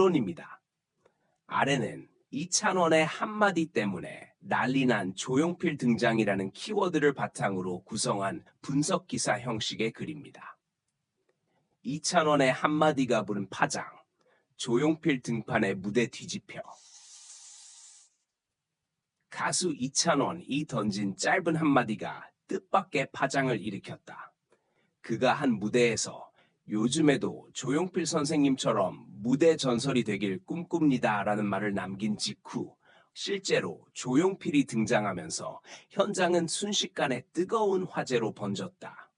물론입니다. 아래는 이찬원의 한마디 때문에 난리난 조용필 등장이라는 키워드를 바탕으로 구성한 분석 기사 형식의 글입니다. 이찬원의 한마디가 부른 파장, 조용필 등판의 무대 뒤집혀. 가수 이찬원이 던진 짧은 한마디가 뜻밖의 파장을 일으켰다. 그가 한 무대에서 요즘에도 조용필 선생님처럼 무대 전설이 되길 꿈꿉니다 라는 말을 남긴 직후 실제로 조용필이 등장하면서 현장은 순식간에 뜨거운 화제로 번졌다.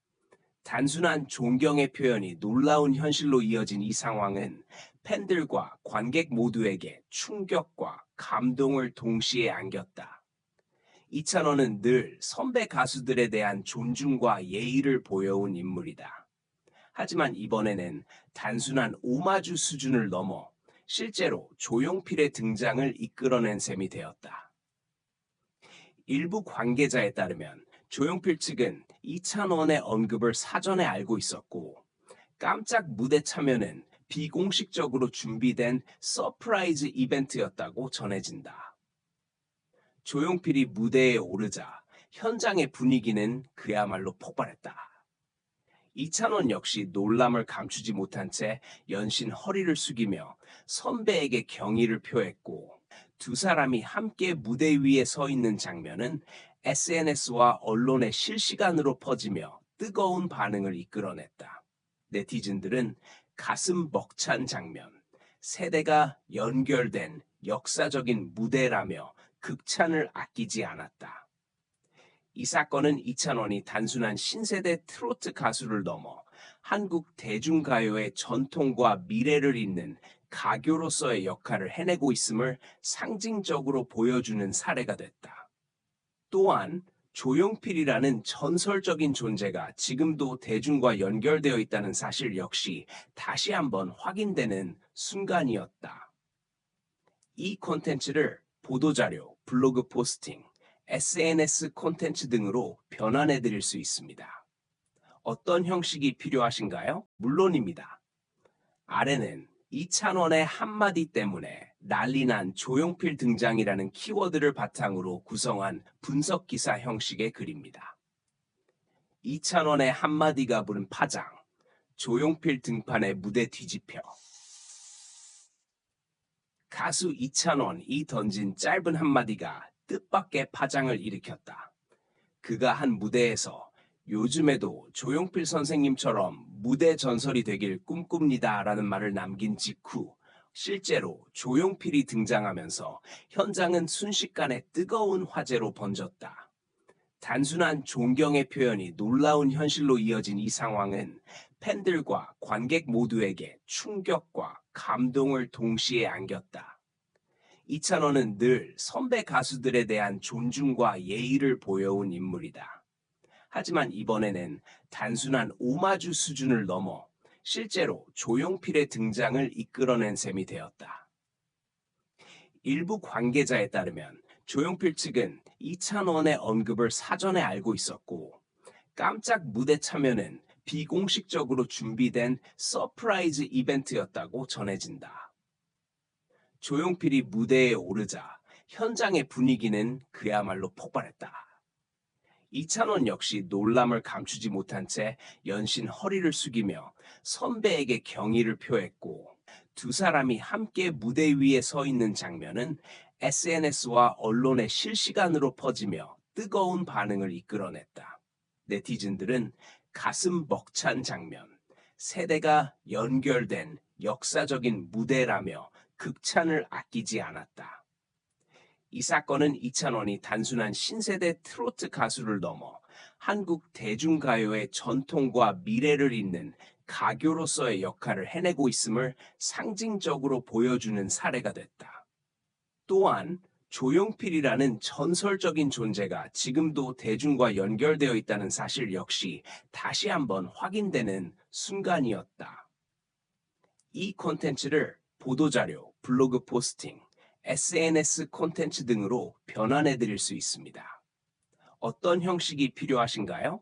단순한 존경의 표현이 놀라운 현실로 이어진 이 상황은 팬들과 관객 모두에게 충격과 감동을 동시에 안겼다. 이찬원은 늘 선배 가수들에 대한 존중과 예의를 보여온 인물이다. 하지만 이번에는 단순한 오마주 수준을 넘어 실제로 조용필의 등장을 이끌어낸 셈이 되었다. 일부 관계자에 따르면 조용필 측은 이찬원의 언급을 사전에 알고 있었고 깜짝 무대 참여는 비공식적으로 준비된 서프라이즈 이벤트였다고 전해진다. 조용필이 무대에 오르자 현장의 분위기는 그야말로 폭발했다. 이찬원 역시 놀람을 감추지 못한 채 연신 허리를 숙이며 선배에게 경의를 표했고 두 사람이 함께 무대 위에 서 있는 장면은 SNS와 언론에 실시간으로 퍼지며 뜨거운 반응을 이끌어냈다. 네티즌들은 가슴 벅찬 장면, 세대가 연결된 역사적인 무대라며 극찬을 아끼지 않았다. 이 사건은 이찬원이 단순한 신세대 트로트 가수를 넘어 한국 대중가요의 전통과 미래를 잇는 가교로서의 역할을 해내고 있음을 상징적으로 보여주는 사례가 됐다. 또한 조용필이라는 전설적인 존재가 지금도 대중과 연결되어 있다는 사실 역시 다시 한번 확인되는 순간이었다. 이 콘텐츠를 보도자료, 블로그 포스팅, SNS 콘텐츠 등으로 변환해 드릴 수 있습니다. 어떤 형식이 필요하신가요? 물론입니다. 아래는 이찬원의 한마디 때문에 난리난 조용필 등장이라는 키워드를 바탕으로 구성한 분석 기사 형식의 글입니다. 이찬원의 한마디가 부른 파장, 조용필 등판의 무대 뒤집혀. 가수 이찬원이 던진 짧은 한마디가 뜻밖의 파장을 일으켰다. 그가 한 무대에서 요즘에도 조용필 선생님처럼 무대 전설이 되길 꿈꿉니다 라는 말을 남긴 직후 실제로 조용필이 등장하면서 현장은 순식간에 뜨거운 화제로 번졌다. 단순한 존경의 표현이 놀라운 현실로 이어진 이 상황은 팬들과 관객 모두에게 충격과 감동을 동시에 안겼다. 이찬원은 늘 선배 가수들에 대한 존중과 예의를 보여온 인물이다. 하지만 이번에는 단순한 오마주 수준을 넘어 실제로 조용필의 등장을 이끌어낸 셈이 되었다. 일부 관계자에 따르면 조용필 측은 이찬원의 언급을 사전에 알고 있었고 깜짝 무대 참여는 비공식적으로 준비된 서프라이즈 이벤트였다고 전해진다. 조용필이 무대에 오르자 현장의 분위기는 그야말로 폭발했다. 이찬원 역시 놀람을 감추지 못한 채 연신 허리를 숙이며 선배에게 경의를 표했고 두 사람이 함께 무대 위에 서 있는 장면은 SNS와 언론에 실시간으로 퍼지며 뜨거운 반응을 이끌어냈다. 네티즌들은 가슴 벅찬 장면, 세대가 연결된 역사적인 무대라며 극찬을 아끼지 않았다. 이 사건은 이찬원이 단순한 신세대 트로트 가수를 넘어 한국 대중가요의 전통과 미래를 잇는 가교로서의 역할을 해내고 있음을 상징적으로 보여주는 사례가 됐다. 또한 조용필이라는 전설적인 존재가 지금도 대중과 연결되어 있다는 사실 역시 다시 한번 확인되는 순간이었다. 이 콘텐츠를 보도자료, 블로그 포스팅, SNS 콘텐츠 등으로 변환해 드릴 수 있습니다. 어떤 형식이 필요하신가요?